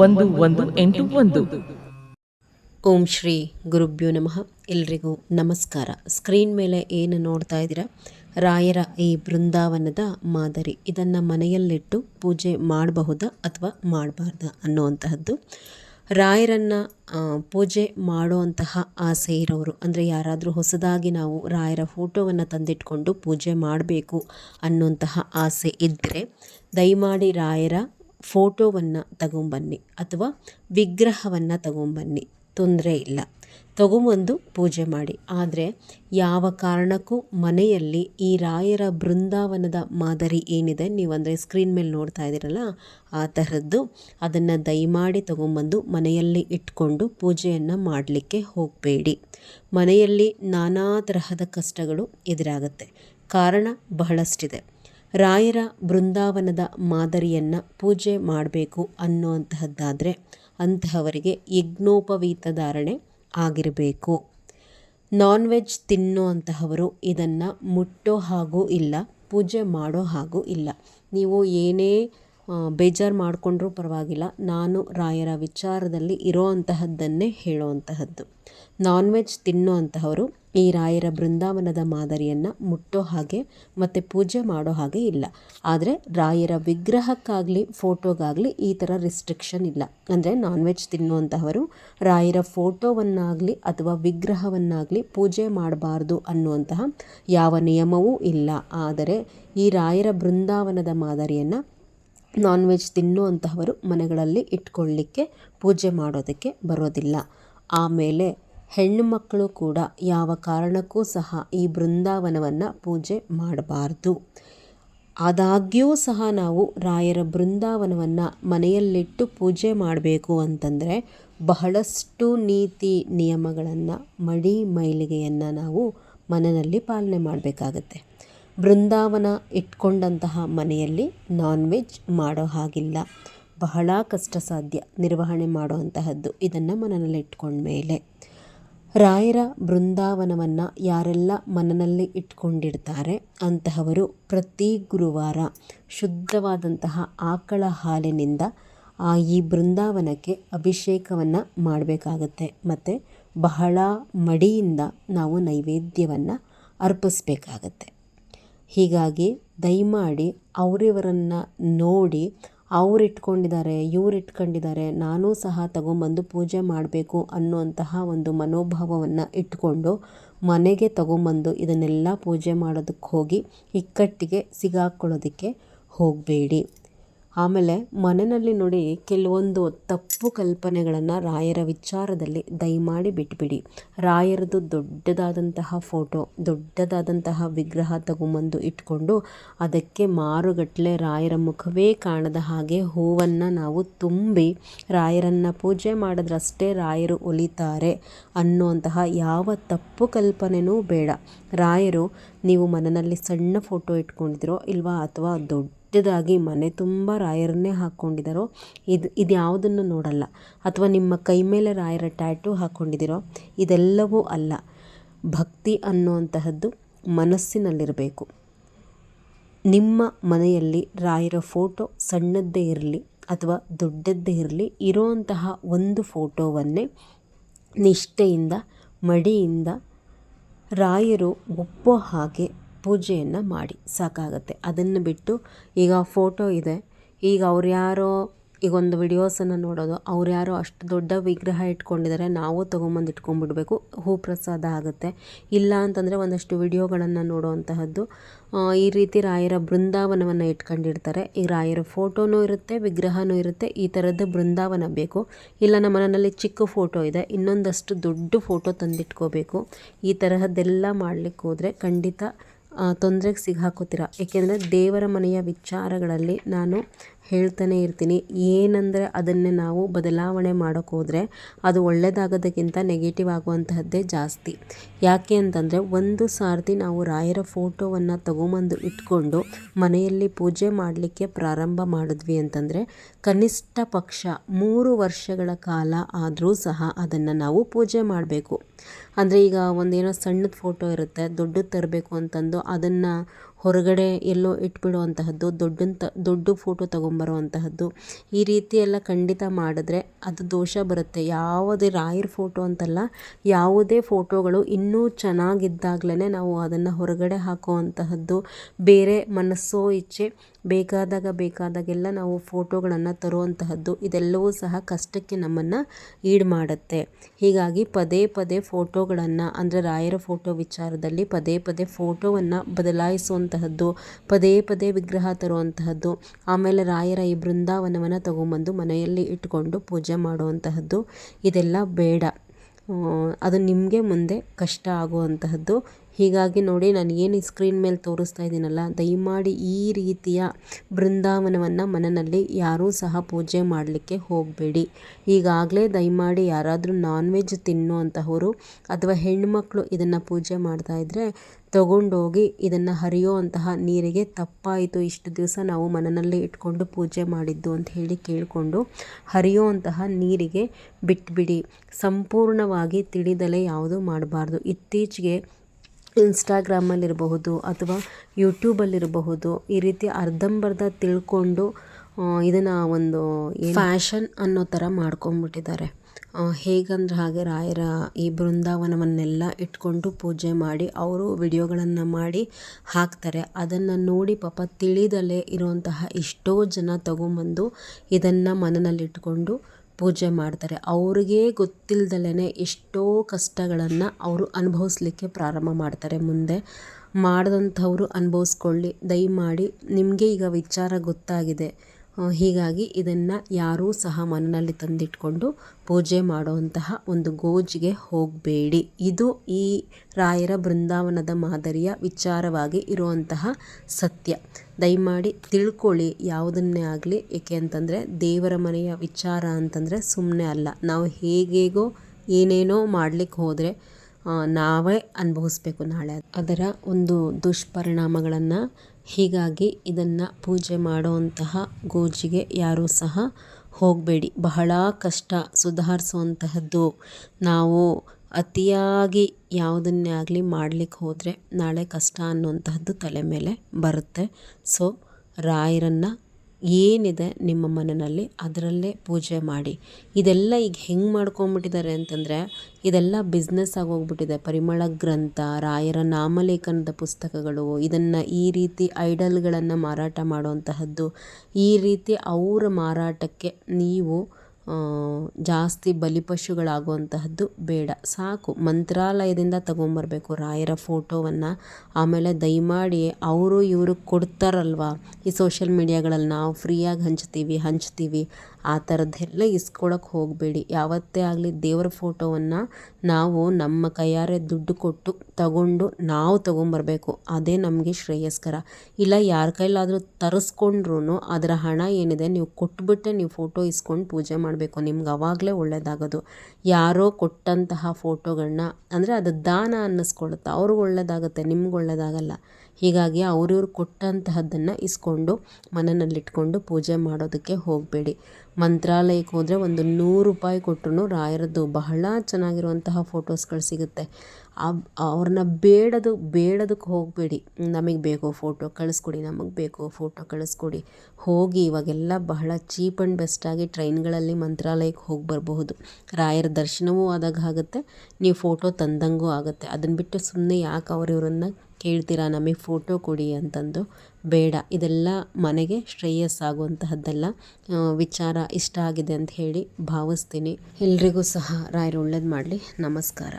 ಒಂದು ಒಂದು ಎಂಟು ಒಂದು. ಓಂ ಶ್ರೀ ಗುರುಭ್ಯೋ ನಮಃ. ಎಲ್ರಿಗೂ ನಮಸ್ಕಾರ. ಸ್ಕ್ರೀನ್ ಮೇಲೆ ಏನು ನೋಡ್ತಾ ಇದ್ದೀರಾ? ರಾಯರ ಈ ಬೃಂದಾವನದ ಮಾದರಿ. ಇದನ್ನು ಮನೆಯಲ್ಲಿಟ್ಟು ಪೂಜೆ ಮಾಡಬಹುದಾ ಅಥವಾ ಮಾಡಬಾರ್ದಾ ಅನ್ನುವಂತಹದ್ದು. ರಾಯರನ್ನು ಪೂಜೆ ಮಾಡುವಂತಹ ಆಸೆ ಇರೋರು ಅಂದರೆ ಯಾರಾದರೂ ಹೊಸದಾಗಿ ನಾವು ರಾಯರ ಫೋಟೋವನ್ನು ತಂದಿಟ್ಕೊಂಡು ಪೂಜೆ ಮಾಡಬೇಕು ಅನ್ನುವಂತಹ ಆಸೆ ಇದ್ದರೆ ದಯಮಾಡಿ ರಾಯರ ಫೋಟೋವನ್ನು ತಗೊಂಬನ್ನಿ ಅಥವಾ ವಿಗ್ರಹವನ್ನು ತಗೊಂಬನ್ನಿ. ತೊಂದರೆ ಇಲ್ಲ. ತಗೊಂಬಂದು ಪೂಜೆ ಮಾಡಿ. ಆದರೆ ಯಾವ ಕಾರಣಕ್ಕೂ ಮನೆಯಲ್ಲಿ ಈ ರಾಯರ ಬೃಂದಾವನದ ಮಾದರಿ ಏನಿದೆ ನೀವು ಅಂದರೆ ಸ್ಕ್ರೀನ್ ಮೇಲೆ ನೋಡ್ತಾ ಇದ್ದೀರಲ್ಲ, ಆ ತರದ್ದು ಅದನ್ನು ದಯಮಾಡಿ ತಗೊಂಬಂದು ಮನೆಯಲ್ಲಿ ಇಟ್ಕೊಂಡು ಪೂಜೆಯನ್ನು ಮಾಡಲಿಕ್ಕೆ ಹೋಗಬೇಡಿ. ಮನೆಯಲ್ಲಿ ನಾನಾ ತರಹದ ಕಷ್ಟಗಳು ಎದುರಾಗುತ್ತೆ. ಕಾರಣ ಬಹಳಷ್ಟಿದೆ. ರಾಯರ ಬೃಂದಾವನದ ಮಾದರಿಯನ್ನು ಪೂಜೆ ಮಾಡಬೇಕು ಅನ್ನುವಂತಹದ್ದಾದರೆ ಅಂತಹವರಿಗೆ ಯಜ್ಞೋಪವೀತ ಧಾರಣೆ ಆಗಿರಬೇಕು. ನಾನ್ ವೆಜ್ ತಿನ್ನುವಂತಹವರು ಇದನ್ನು ಮುಟ್ಟೋ ಹಾಗೂ ಇಲ್ಲ, ಪೂಜೆ ಮಾಡೋ ಹಾಗೂ ಇಲ್ಲ. ನೀವು ಏನೇ ಬೇಜಾರು ಮಾಡಿಕೊಂಡ್ರೂ ಪರವಾಗಿಲ್ಲ. ನಾನು ರಾಯರ ವಿಚಾರದಲ್ಲಿ ಇರೋ ಅಂತಹದ್ದನ್ನೇ ಹೇಳುವಂತಹದ್ದು. ನಾನ್ ವೆಜ್ ತಿನ್ನುವಂತಹವರು ಈ ರಾಯರ ಬೃಂದಾವನದ ಮಾದರಿಯನ್ನು ಮುಟ್ಟೋ ಹಾಗೆ ಮತ್ತು ಪೂಜೆ ಮಾಡೋ ಹಾಗೆ ಇಲ್ಲ. ಆದರೆ ರಾಯರ ವಿಗ್ರಹಕ್ಕಾಗಲಿ, ಫೋಟೋಗಾಗಲಿ ಈ ಥರ ರಿಸ್ಟ್ರಿಕ್ಷನ್ ಇಲ್ಲ. ಅಂದರೆ ನಾನ್ ವೆಜ್ ತಿನ್ನುವಂತಹವರು ರಾಯರ ಫೋಟೋವನ್ನಾಗಲಿ ಅಥವಾ ವಿಗ್ರಹವನ್ನಾಗಲಿ ಪೂಜೆ ಮಾಡಬಾರ್ದು ಅನ್ನುವಂತಹ ಯಾವ ನಿಯಮವೂ ಇಲ್ಲ. ಆದರೆ ಈ ರಾಯರ ಬೃಂದಾವನದ ಮಾದರಿಯನ್ನು ನಾನ್ ವೆಜ್ ತಿನ್ನುವಂತಹವರು ಮನೆಗಳಲ್ಲಿ ಇಟ್ಕೊಳ್ಳಿಕ್ಕೆ ಪೂಜೆ ಮಾಡೋದಕ್ಕೆ ಬರೋದಿಲ್ಲ. ಆಮೇಲೆ ಹೆಣ್ಣು ಮಕ್ಕಳು ಕೂಡ ಯಾವ ಕಾರಣಕ್ಕೂ ಸಹ ಈ ಬೃಂದಾವನವನ್ನು ಪೂಜೆ ಮಾಡಬಾರ್ದು. ಆದಾಗ್ಯೂ ಸಹ ನಾವು ರಾಯರ ಬೃಂದಾವನವನ್ನು ಮನೆಯಲ್ಲಿಟ್ಟು ಪೂಜೆ ಮಾಡಬೇಕು ಅಂತಂದರೆ ಬಹಳಷ್ಟು ನೀತಿ ನಿಯಮಗಳನ್ನು ಮಡಿ ಮೈಲಿಗೆಯನ್ನು ನಾವು ಮನೆಯಲ್ಲಿ ಪಾಲನೆ ಮಾಡಬೇಕಾಗತ್ತೆ. ಬೃಂದಾವನ ಇಟ್ಕೊಂಡಂತಹ ಮನೆಯಲ್ಲಿ ನಾನ್ ವೆಜ್ ಮಾಡೋ ಹಾಗಿಲ್ಲ. ಬಹಳ ಕಷ್ಟ ಸಾಧ್ಯ ನಿರ್ವಹಣೆ ಮಾಡುವಂತಹದ್ದು ಇದನ್ನು ಇಟ್ಕೊಂಡ ಇಟ್ಕೊಂಡ್ಮೇಲೆ. ರಾಯರ ಬೃಂದಾವನವನ್ನು ಯಾರೆಲ್ಲ ಮನನಲ್ಲಿ ಇಟ್ಕೊಂಡಿರ್ತಾರೆ ಅಂತಹವರು ಪ್ರತಿ ಗುರುವಾರ ಶುದ್ಧವಾದಂತಹ ಆಕಳ ಹಾಲಿನಿಂದ ಆ ಈ ಬೃಂದಾವನಕ್ಕೆ ಅಭಿಷೇಕವನ್ನು ಮಾಡಬೇಕಾಗತ್ತೆ. ಮತ್ತು ಬಹಳ ಮಡಿಯಿಂದ ನಾವು ನೈವೇದ್ಯವನ್ನು ಅರ್ಪಿಸ್ಬೇಕಾಗತ್ತೆ. ಹೀಗಾಗಿ ದಯಮಾಡಿ ಅವರಿವರನ್ನು ನೋಡಿ ಅವ್ರು ಇಟ್ಕೊಂಡಿದ್ದಾರೆ ಇವ್ರು ಇಟ್ಕೊಂಡಿದ್ದಾರೆ ನಾನೂ ಸಹ ತಗೊಂಬಂದು ಪೂಜೆ ಮಾಡಬೇಕು ಅನ್ನುವಂತಹ ಒಂದು ಮನೋಭಾವವನ್ನು ಇಟ್ಕೊಂಡು ಮನೆಗೆ ತಗೊಂಬಂದು ಇದನ್ನೆಲ್ಲ ಪೂಜೆ ಮಾಡೋದಕ್ಕೆ ಹೋಗಿ ಇಕ್ಕಟ್ಟಿಗೆ ಸಿಗಾಕೊಳ್ಳೋದಕ್ಕೆ ಹೋಗಬೇಡಿ. ಆಮೇಲೆ ಮನೆಯಲ್ಲಿ ನೋಡಿ ಕೆಲವೊಂದು ತಪ್ಪು ಕಲ್ಪನೆಗಳನ್ನು ರಾಯರ ವಿಚಾರದಲ್ಲಿ ದಯಮಾಡಿ ಬಿಟ್ಬಿಡಿ. ರಾಯರದು ದೊಡ್ಡದಾದಂತಹ ಫೋಟೋ, ದೊಡ್ಡದಾದಂತಹ ವಿಗ್ರಹ ತಗೊಂಬಂದು ಇಟ್ಕೊಂಡು ಅದಕ್ಕೆ ಮಾರುಗಟ್ಟಲೆ ರಾಯರ ಮುಖವೇ ಕಾಣದ ಹಾಗೆ ಹೂವನ್ನು ನಾವು ತುಂಬಿ ರಾಯರನ್ನು ಪೂಜೆ ಮಾಡಿದ್ರಷ್ಟೇ ರಾಯರು ಒಲಿತಾರೆ ಅನ್ನುವಂತಹ ಯಾವ ತಪ್ಪು ಕಲ್ಪನೆಯೂ ಬೇಡ. ರಾಯರು, ನೀವು ಮನೆಯಲ್ಲಿ ಸಣ್ಣ ಫೋಟೋ ಇಟ್ಕೊಂಡಿದ್ರೋ ಇಲ್ವಾ ಅಥವಾ ದೊಡ್ಡ ದೊಡ್ಡದಾಗಿ ಮನೆ ತುಂಬ ರಾಯರನ್ನೇ ಹಾಕ್ಕೊಂಡಿದ್ದಾರೋ ಇದು ಇದು ಯಾವುದನ್ನು ನೋಡಲ್ಲ. ಅಥವಾ ನಿಮ್ಮ ಕೈ ಮೇಲೆ ರಾಯರ ಟ್ಯಾಟೂ ಹಾಕ್ಕೊಂಡಿದ್ದೀರೋ ಇದೆಲ್ಲವೂ ಅಲ್ಲ. ಭಕ್ತಿ ಅನ್ನುವಂತಹದ್ದು ಮನಸ್ಸಿನಲ್ಲಿರಬೇಕು. ನಿಮ್ಮ ಮನೆಯಲ್ಲಿ ರಾಯರ ಫೋಟೋ ಸಣ್ಣದ್ದೇ ಇರಲಿ ಅಥವಾ ದೊಡ್ಡದ್ದೇ ಇರಲಿ ಇರೋಂತಹ ಒಂದು ಫೋಟೋವನ್ನೇ ನಿಷ್ಠೆಯಿಂದ, ಮಡಿಯಿಂದ ರಾಯರು ಒಪ್ಪೋ ಹಾಗೆ ಪೂಜೆಯನ್ನು ಮಾಡಿ, ಸಾಕಾಗತ್ತೆ. ಅದನ್ನು ಬಿಟ್ಟು ಈಗ ಫೋಟೋ ಇದೆ. ಈಗ ಅವ್ರು ಯಾರೋ, ಈಗ ಒಂದು ವಿಡಿಯೋಸನ್ನು ನೋಡೋದು, ಅವ್ರು ಯಾರೋ ಅಷ್ಟು ದೊಡ್ಡ ವಿಗ್ರಹ ಇಟ್ಕೊಂಡಿದ್ದಾರೆ ನಾವು ತೊಗೊಂಬಂದು ಇಟ್ಕೊಂಡ್ಬಿಡ್ಬೇಕು ಹೂ ಪ್ರಸಾದ ಆಗುತ್ತೆ. ಇಲ್ಲ ಅಂತಂದರೆ ಒಂದಷ್ಟು ವಿಡಿಯೋಗಳನ್ನು ನೋಡುವಂತಹದ್ದು ಈ ರೀತಿ ರಾಯರ ಬೃಂದಾವನವನ್ನು ಇಟ್ಕೊಂಡಿರ್ತಾರೆ. ಈ ರಾಯರ ಫೋಟೋನೂ ಇರುತ್ತೆ, ವಿಗ್ರಹನೂ ಇರುತ್ತೆ, ಈ ಥರದ್ದು ಬೃಂದಾವನ ಬೇಕು. ಇಲ್ಲ ನಮ್ಮ ಮನೆಯಲ್ಲಿ ಚಿಕ್ಕ ಫೋಟೋ ಇದೆ, ಇನ್ನೊಂದಷ್ಟು ದೊಡ್ಡ ಫೋಟೋ ತಂದಿಟ್ಕೋಬೇಕು. ಈ ತರಹದ್ದೆಲ್ಲ ಮಾಡಲಿಕ್ಕೆ ಹೋದರೆ ಖಂಡಿತ ತೊಂದರೆಗೆ ಸಿಗಾಕೋತೀರ ಏಕೆಂದರೆ ದೇವರ ಮನೆಯ ವಿಚಾರಗಳಲ್ಲಿ ನಾನು ಹೇಳ್ತಾನೆ ಇರ್ತೀನಿ. ಏನಂದರೆ ಅದನ್ನೇ ನಾವು ಬದಲಾವಣೆ ಮಾಡೋಕ್ಕೆ ಹೋದರೆ ಅದು ಒಳ್ಳೆಯದಾಗೋದಕ್ಕಿಂತ ನೆಗೆಟಿವ್ ಆಗುವಂತಹದ್ದೇ ಜಾಸ್ತಿ. ಯಾಕೆ ಅಂತಂದರೆ ಒಂದು ಸಾರ್ತಿ ನಾವು ರಾಯರ ಫೋಟೋವನ್ನು ತಗೊಂಬಂದು ಇಟ್ಕೊಂಡು ಮನೆಯಲ್ಲಿ ಪೂಜೆ ಮಾಡಲಿಕ್ಕೆ ಪ್ರಾರಂಭ ಮಾಡಿದ್ವಿ ಅಂತಂದರೆ ಕನಿಷ್ಠ ಪಕ್ಷ ಮೂರು ವರ್ಷಗಳ ಕಾಲ ಆದರೂ ಸಹ ಅದನ್ನು ನಾವು ಪೂಜೆ ಮಾಡಬೇಕು. ಅಂದರೆ ಈಗ ಒಂದೇನೋ ಸಣ್ಣದ ಫೋಟೋ ಇರುತ್ತೆ, ದೊಡ್ಡದು ತರಬೇಕು ಅಂತಂದು ಅದನ್ನು ಹೊರಗಡೆ ಎಲ್ಲೋ ಇಟ್ಬಿಡುವಂತಹದ್ದು, ದೊಡ್ಡಂತ, ದೊಡ್ಡ ಫೋಟೋ ತೊಗೊಂಬರುವಂತಹದ್ದು, ಈ ರೀತಿ ಎಲ್ಲ ಖಂಡಿತ ಮಾಡಿದ್ರೆ ಅದು ದೋಷ ಬರುತ್ತೆ. ಯಾವುದೇ ರಾಯರ್ ಫೋಟೋ ಅಂತಲ್ಲ, ಯಾವುದೇ ಫೋಟೋಗಳು ಇನ್ನೂ ಚೆನ್ನಾಗಿದ್ದಾಗಲೇ ನಾವು ಅದನ್ನು ಹೊರಗಡೆ ಹಾಕುವಂತಹದ್ದು ಬೇರೆ ಮನಸ್ಸೋ, ಇಚ್ಛೆ ಬೇಕಾದಾಗ ಬೇಕಾದಾಗೆಲ್ಲ ನಾವು ಫೋಟೋಗಳನ್ನು ತರುವಂತಹದ್ದು ಇದೆಲ್ಲವೂ ಸಹ ಕಷ್ಟಕ್ಕೆ ನಮ್ಮನ್ನು ಈಡು ಮಾಡುತ್ತೆ. ಹೀಗಾಗಿ ಪದೇ ಪದೇ ಫೋಟೋಗಳನ್ನು, ಅಂದರೆ ರಾಯರ ಫೋಟೋ ವಿಚಾರದಲ್ಲಿ ಪದೇ ಪದೇ ಫೋಟೋವನ್ನು ಬದಲಾಯಿಸುವಂತಹದ್ದು, ಪದೇ ಪದೇ ವಿಗ್ರಹ ತರುವಂತಹದ್ದು, ಆಮೇಲೆ ರಾಯರ ಈ ಬೃಂದಾವನವನ್ನು ತಗೊಂಬಂದು ಮನೆಯಲ್ಲಿ ಇಟ್ಟುಕೊಂಡು ಪೂಜೆ ಮಾಡುವಂತಹದ್ದು, ಇದೆಲ್ಲ ಬೇಡ. ಅದು ನಿಮಗೆ ಮುಂದೆ ಕಷ್ಟ ಆಗುವಂತಹದ್ದು ಹೀಗಾಗಿ ನೋಡಿ, ನಾನು ಏನು ಸ್ಕ್ರೀನ್ ಮೇಲೆ ತೋರಿಸ್ತಾ ಇದ್ದೀನಲ್ಲ, ದಯಮಾಡಿ ಈ ರೀತಿಯ ಬೃಂದಾವನವನ್ನು ಮನನಲ್ಲಿ ಯಾರೂ ಸಹ ಪೂಜೆ ಮಾಡಲಿಕ್ಕೆ ಹೋಗಬೇಡಿ. ಈಗಾಗಲೇ ದಯಮಾಡಿ ಯಾರಾದರೂ ನಾನ್ ವೆಜ್ ತಿನ್ನುವಂತಹವರು ಅಥವಾ ಹೆಣ್ಮಕ್ಳು ಇದನ್ನು ಪೂಜೆ ಮಾಡ್ತಾ ಇದ್ದರೆ ತಗೊಂಡೋಗಿ ಇದನ್ನು ಹರಿಯುವಂತಹ ನೀರಿಗೆ ತಪ್ಪಾಯಿತು, ಇಷ್ಟು ದಿವಸ ನಾವು ಮನನಲ್ಲೇ ಇಟ್ಕೊಂಡು ಪೂಜೆ ಮಾಡಿದ್ದು ಅಂತ ಹೇಳಿ ಕೇಳಿಕೊಂಡು ಹರಿಯುವಂತಹ ನೀರಿಗೆ ಬಿಟ್ಬಿಡಿ. ಸಂಪೂರ್ಣವಾಗಿ ತಿಳಿದಲೇ ಯಾವುದೂ ಮಾಡಬಾರ್ದು. ಇತ್ತೀಚೆಗೆ ಇನ್ಸ್ಟಾಗ್ರಾಮಲ್ಲಿರಬಹುದು ಅಥವಾ ಯೂಟ್ಯೂಬಲ್ಲಿರಬಹುದು, ಈ ರೀತಿ ಅರ್ಧಂಬರ್ಧ ತಿಳ್ಕೊಂಡು ಇದನ್ನು ಒಂದು ಫ್ಯಾಷನ್ ಅನ್ನೋ ಥರ ಮಾಡ್ಕೊಂಡ್ಬಿಟ್ಟಿದ್ದಾರೆ ಹೇಗಂದ್ರೆ ಹಾಗೆ ರಾಯರ ಈ ಬೃಂದಾವನವನ್ನೆಲ್ಲ ಇಟ್ಕೊಂಡು ಪೂಜೆ ಮಾಡಿ, ಅವರು ವಿಡಿಯೋಗಳನ್ನು ಮಾಡಿ ಹಾಕ್ತಾರೆ. ಅದನ್ನು ನೋಡಿ ಪಾಪ ತಿಳಿದಲೇ ಇರುವಂತಹ ಎಷ್ಟೋ ಜನ ತಗೊಂಬಂದು ಇದನ್ನು ಮನೆಯಲ್ಲಿ ಇಟ್ಕೊಂಡು ಪೂಜೆ ಮಾಡ್ತಾರೆ. ಅವ್ರಿಗೆ ಗೊತ್ತಿಲ್ದಲೇ ಎಷ್ಟೋ ಕಷ್ಟಗಳನ್ನು ಅವರು ಅನುಭವಿಸ್ಲಿಕ್ಕೆ ಪ್ರಾರಂಭ ಮಾಡ್ತಾರೆ. ಮುಂದೆ ಮಾಡಿದಂಥವ್ರು ಅನುಭವಿಸ್ಕೊಳ್ಳಿ, ದಯಮಾಡಿ. ನಿಮಗೆ ಈಗ ವಿಚಾರ ಗೊತ್ತಾಗಿದೆ. ಹೀಗಾಗಿ ಇದನ್ನು ಯಾರೂ ಸಹ ಮನೆಯಲ್ಲಿ ತಂದಿಟ್ಕೊಂಡು ಪೂಜೆ ಮಾಡುವಂತಹ ಒಂದು ಗೋಜಿಗೆ ಹೋಗಬೇಡಿ. ಇದು ಈ ರಾಯರ ಬೃಂದಾವನದ ಮಾದರಿಯ ವಿಚಾರವಾಗಿ ಇರುವಂತಹ ಸತ್ಯ. ದಯಮಾಡಿ ತಿಳ್ಕೊಳ್ಳಿ ಯಾವುದನ್ನೇ ಆಗಲಿ, ಏಕೆ ಅಂತಂದರೆ ದೇವರ ಮನೆಯ ವಿಚಾರ ಅಂತಂದರೆ ಸುಮ್ಮನೆ ಅಲ್ಲ. ನಾವು ಹೇಗೇಗೋ ಏನೇನೋ ಮಾಡಲಿಕ್ಕೆ ಹೋದರೆ ನಾವೇ ಅನುಭವಿಸ್ಬೇಕು ನಾಳೆ. ಅದರ ಒಂದು ದುಷ್ಪರಿಣಾಮಗಳನ್ನು ಹೀಗಾಗಿ ಇದನ್ನು ಪೂಜೆ ಮಾಡುವಂತಹ ಗೋಜಿಗೆ ಯಾರೂ ಸಹ ಹೋಗಬೇಡಿ. ಬಹಳ ಕಷ್ಟ ಸುಧಾರಿಸುವಂತಹದ್ದು. ನಾವು ಅತಿಯಾಗಿ ಯಾವುದನ್ನೇ ಆಗಲಿ ಮಾಡಲಿಕ್ಕೆ ಹೋದರೆ ನಾಳೆ ಕಷ್ಟ ಅನ್ನುವಂತಹದ್ದು ತಲೆ ಮೇಲೆ ಬರುತ್ತೆ. ಸೊ ರಾಯರನ್ನು ಏನಿದೆ ನಿಮ್ಮ ಮನೆಯಲ್ಲಿ ಅದರಲ್ಲೇ ಪೂಜೆ ಮಾಡಿ. ಇದೆಲ್ಲ ಈಗ ಹೆಂಗೆ ಮಾಡ್ಕೊಂಬಿಟ್ಟಿದ್ದಾರೆ ಅಂತಂದರೆ, ಇದೆಲ್ಲ ಬಿಸ್ನೆಸ್ ಆಗೋಗ್ಬಿಟ್ಟಿದೆ ಪರಿಮಳ ಗ್ರಂಥ, ರಾಯರ ನಾಮಲೇಖನದ ಪುಸ್ತಕಗಳು, ಇದನ್ನು ಈ ರೀತಿ ಐಡಲ್ಗಳನ್ನು ಮಾರಾಟ ಮಾಡುವಂತಹದ್ದು. ಈ ರೀತಿ ಅವರ ಮಾರಾಟಕ್ಕೆ ನೀವು ಜಾಸ್ತಿ ಬಲಿಪಶುಗಳಾಗುವಂತಹದ್ದು ಬೇಡ. ಸಾಕು. ಮಂತ್ರಾಲಯದಿಂದ ತಗೊಂಬರ್ಬೇಕು. ರಾಯರ ಫೋಟೋವನ್ನು ಆಮೇಲೆ ದಯಮಾಡಿ ಅವರು ಇವರು ಕೊಡ್ತಾರಲ್ವ? ಈ ಸೋಷಿಯಲ್ ಮೀಡಿಯಾಗಳಲ್ಲಿ ನಾವು ಫ್ರೀಯಾಗಿ ಹಂಚ್ತೀವಿ ಹಂಚ್ತೀವಿ. ಆ ಥರದ್ದೆಲ್ಲ ಇಸ್ಕೊಳಕ್ಕೆ ಹೋಗಬೇಡಿ. ಯಾವತ್ತೇ ಆಗಲಿ ದೇವರ ಫೋಟೋವನ್ನು ನಾವು ನಮ್ಮ ಕೈಯಾರೆ ದುಡ್ಡು ಕೊಟ್ಟು ತಗೊಂಡು ನಾವು ತಗೊಂಬರ್ಬೇಕು. ಅದೇ ನಮಗೆ ಶ್ರೇಯಸ್ಕರ. ಇಲ್ಲ ಯಾರ ಕೈಲಾದರೂ ತರಿಸ್ಕೊಂಡ್ರೂ ಅದರ ಹಣ ಏನಿದೆ ನೀವು ಕೊಟ್ಬಿಟ್ಟೆ ನೀವು ಫೋಟೋ ಇಸ್ಕೊಂಡು ಪೂಜೆ ಮಾಡಬೇಕು. ನಿಮ್ಗೆ ಅವಾಗಲೇ ಒಳ್ಳೆಯದಾಗೋದು ಯಾರೋ ಕೊಟ್ಟಂತಹ ಫೋಟೋಗಳನ್ನ ಅಂದರೆ ಅದು ದಾನ ಅನ್ನಿಸ್ಕೊಳುತ್ತೆ. ಅವ್ರಿಗೆ ಒಳ್ಳೆಯದಾಗುತ್ತೆ ನಿಮ್ಗೆ ಒಳ್ಳೆಯದಾಗಲ್ಲ ಹೀಗಾಗಿ ಅವ್ರಿವ್ರು ಕೊಟ್ಟಂತಹದ್ದನ್ನು ಇಸ್ಕೊಂಡು ಮನೆಯಲ್ಲಿಟ್ಕೊಂಡು ಪೂಜೆ ಮಾಡೋದಕ್ಕೆ ಹೋಗಬೇಡಿ. ಮಂತ್ರಾಲಯಕ್ಕೆ ಹೋದರೆ ಒಂದು ನೂರು ರೂಪಾಯಿ ಕೊಟ್ಟರು ರಾಯರದ್ದು ಬಹಳ ಚೆನ್ನಾಗಿರುವಂತಹ ಫೋಟೋಸ್ಗಳು ಸಿಗುತ್ತೆ. ಅವ್ರನ್ನ ಬೇಡದು, ಬೇಡದಕ್ಕೆ ಹೋಗಬೇಡಿ. ನಮಗೆ ಬೇಕೋ ಫೋಟೋ ಕಳಿಸ್ಕೊಡಿ, ನಮಗೆ ಬೇಕೋ ಫೋಟೋ ಕಳಿಸ್ಕೊಡಿ. ಹೋಗಿ ಇವಾಗೆಲ್ಲ ಬಹಳ ಚೀಪ್ ಆ್ಯಂಡ್ ಬೆಸ್ಟಾಗಿ ಟ್ರೈನ್ಗಳಲ್ಲಿ ಮಂತ್ರಾಲಯಕ್ಕೆ ಹೋಗಿ ಬರಬಹುದು. ರಾಯರ ದರ್ಶನವೂ ಆದಾಗ ಆಗುತ್ತೆ, ನೀವು ಫೋಟೋ ತಂದಂಗೂ ಆಗುತ್ತೆ. ಅದನ್ನು ಬಿಟ್ಟು ಸುಮ್ಮನೆ ಯಾಕೆ ಅವ್ರಿವ್ರನ್ನ ಕೇಳ್ತೀರಾ? ನಮಗೆ ಫೋಟೋ ಕೊಡಿ ಅಂತಂದು. ಬೇಡ. ಇದೆಲ್ಲ ಮನೆಗೆ ಶ್ರೇಯಸ್ಸಾಗುವಂತಹದ್ದೆಲ್ಲ ವಿಚಾರ ಇಷ್ಟ ಆಗಿದೆ ಅಂತ ಹೇಳಿ ಭಾವಿಸ್ತೀನಿ. ಎಲ್ರಿಗೂ ಸಹ ರಾಯರು ಒಳ್ಳೇದು ಮಾಡಲಿ. ನಮಸ್ಕಾರ.